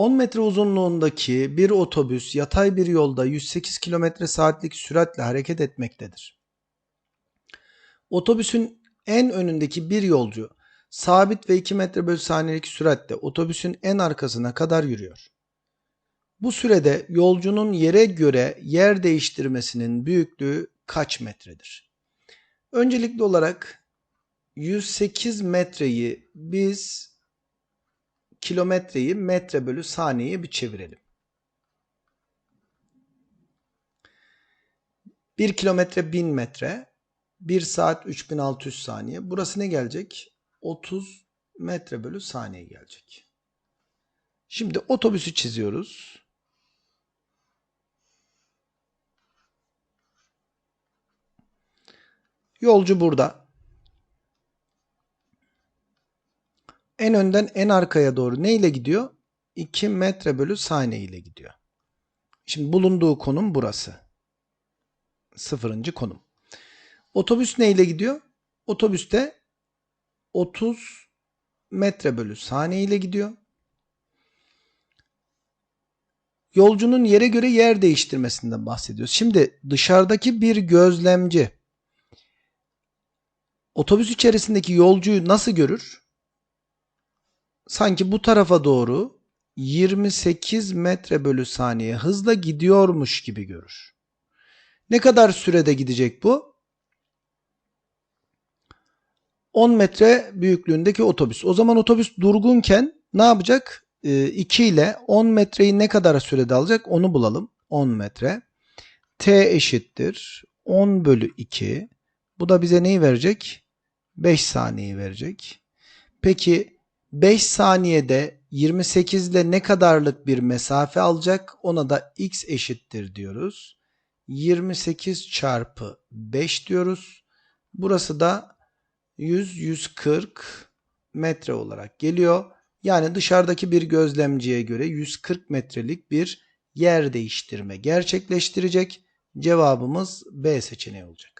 10 metre uzunluğundaki bir otobüs yatay bir yolda 108 km saatlik süratle hareket etmektedir. Otobüsün en önündeki bir yolcu sabit ve 2 metre bölü saniyelik süratle otobüsün en arkasına kadar yürüyor. Bu sürede yolcunun yere göre yer değiştirmesinin büyüklüğü kaç metredir? Öncelikli olarak 108 metreyi biz kilometreyi metre bölü saniyeye bir çevirelim. 1 kilometre 1000 metre, 1 saat 3600 saniye. Burası ne gelecek? 30 metre bölü saniye gelecek. Şimdi otobüsü çiziyoruz. Yolcu burada. En önden en arkaya doğru ne ile gidiyor? 2 metre bölü saniye ile gidiyor. Şimdi bulunduğu konum burası. Sıfırıncı konum. Otobüs ne ile gidiyor? Otobüste 30 metre bölü saniye ile gidiyor. Yolcunun yere göre yer değiştirmesinden bahsediyoruz. Şimdi dışarıdaki bir gözlemci otobüs içerisindeki yolcuyu nasıl görür? Sanki bu tarafa doğru 28 metre bölü saniye hızla gidiyormuş gibi görür. Ne kadar sürede gidecek bu? 10 metre büyüklüğündeki otobüs. O zaman otobüs durgunken ne yapacak? 2 ile 10 metreyi ne kadar sürede alacak onu bulalım. 10 metre. T eşittir 10 bölü 2. Bu da bize neyi verecek? 5 saniye verecek. Peki 5 saniyede 28 ile ne kadarlık bir mesafe alacak? Ona da x eşittir diyoruz. 28 çarpı 5 diyoruz. Burası da 100-140 metre olarak geliyor. Yani dışarıdaki bir gözlemciye göre 140 metrelik bir yer değiştirme gerçekleştirecek. Cevabımız B seçeneği olacak.